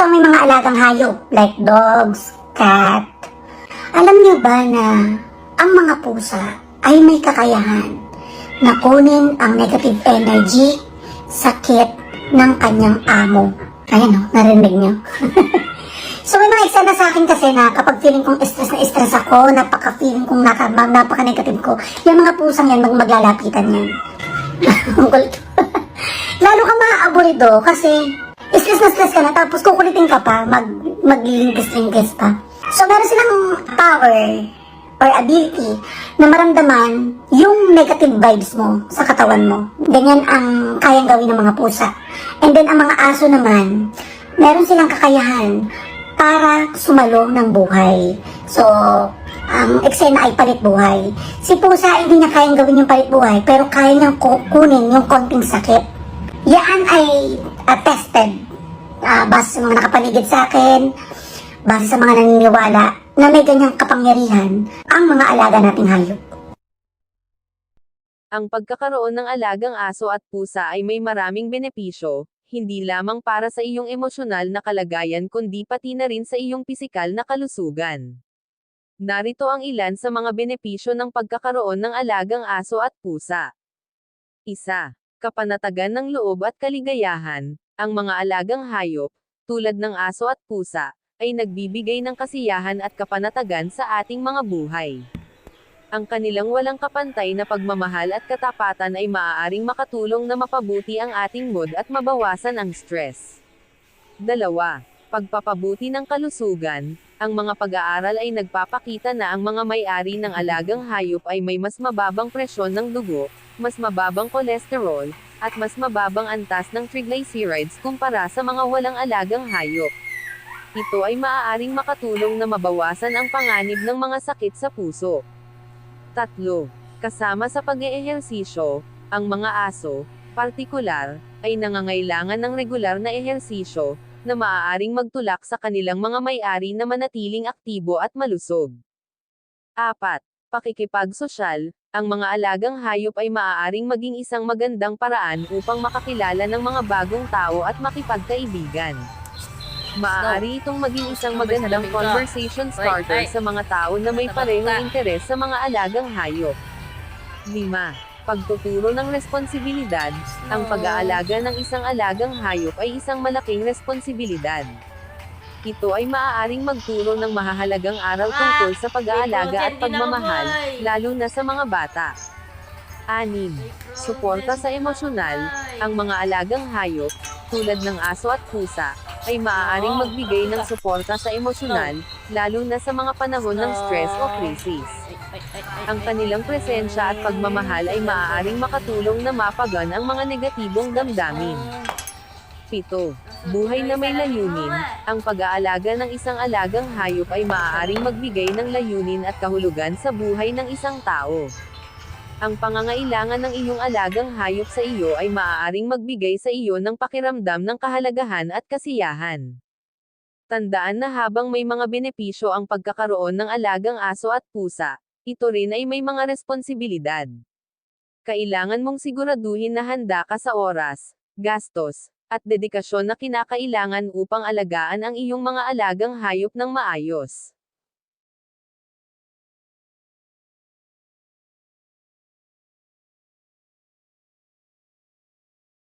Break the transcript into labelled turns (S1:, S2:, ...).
S1: Ang may mga alagang hayop like dogs, cat. Alam niyo ba na ang mga pusa ay may kakayahan na kunin ang negative energy, sakit ng kanyang amo. Ayan o, narinig niyo. so may mga eksena sa akin kasi na kapag feeling kong stress na stress ako, napaka-feeling kong naka, napaka-negative ko, yung mga pusang yan, mag maglalapitan yan. Lalo ka maaaburido kasi stress ka na tapos kukulitin ka pa, mag, maglingkis-lingkis pa. So meron silang power or ability na maramdaman yung negative vibes mo sa katawan mo. Ganyan ang kayang gawin ng mga pusa. And then ang mga aso naman, meron silang kakayahan para sumalo ng buhay. So, ang eksena ay palit buhay. Si pusa hindi niya kayang gawin yung palit buhay, pero kaya niyang ku- kunin yung konting sakit. Yan ay uh, base sa mga nakapaligid sa akin, base sa mga naniniwala na may ganyang kapangyarihan ang mga alaga nating hayop.
S2: Ang pagkakaroon ng alagang aso at pusa ay may maraming benepisyo, hindi lamang para sa iyong emosyonal na kalagayan kundi pati na rin sa iyong pisikal na kalusugan. Narito ang ilan sa mga benepisyo ng pagkakaroon ng alagang aso at pusa. Isa, kapanatagan ng loob at kaligayahan. Ang mga alagang hayop, tulad ng aso at pusa, ay nagbibigay ng kasiyahan at kapanatagan sa ating mga buhay. Ang kanilang walang kapantay na pagmamahal at katapatan ay maaaring makatulong na mapabuti ang ating mood at mabawasan ang stress. Dalawa, pagpapabuti ng kalusugan. Ang mga pag-aaral ay nagpapakita na ang mga may-ari ng alagang hayop ay may mas mababang presyon ng dugo, mas mababang kolesterol, at mas mababang antas ng triglycerides kumpara sa mga walang alagang hayop. Ito ay maaaring makatulong na mabawasan ang panganib ng mga sakit sa puso. Tatlo, kasama sa pag-eehersisyo, ang mga aso, partikular, ay nangangailangan ng regular na ehersisyo, na maaaring magtulak sa kanilang mga may-ari na manatiling aktibo at malusog. Apat, pakikipagsosyal, ang mga alagang hayop ay maaaring maging isang magandang paraan upang makakilala ng mga bagong tao at makipagkaibigan. Maaari itong maging isang magandang conversation starter sa mga tao na may parehong interes sa mga alagang hayop. 5. Pagtuturo ng responsibilidad. Ang pag-aalaga ng isang alagang hayop ay isang malaking responsibilidad. Ito ay maaaring magturo ng mahahalagang aral tungkol sa pag-aalaga at pagmamahal, lalo na sa mga bata. 6. Suporta sa emosyonal. Ang mga alagang hayop, tulad ng aso at pusa, ay maaaring magbigay ng suporta sa emosyonal, lalo na sa mga panahon ng stress o krisis. Ang kanilang presensya at pagmamahal ay maaaring makatulong na mapagan ang mga negatibong damdamin. 7. Buhay na may layunin. Ang pag-aalaga ng isang alagang hayop ay maaaring magbigay ng layunin at kahulugan sa buhay ng isang tao. Ang pangangailangan ng iyong alagang hayop sa iyo ay maaaring magbigay sa iyo ng pakiramdam ng kahalagahan at kasiyahan. Tandaan na habang may mga benepisyo ang pagkakaroon ng alagang aso at pusa, ito rin ay may mga responsibilidad. Kailangan mong siguraduhin na handa ka sa oras, gastos, at dedikasyon na kinakailangan upang alagaan ang iyong mga alagang hayop ng maayos.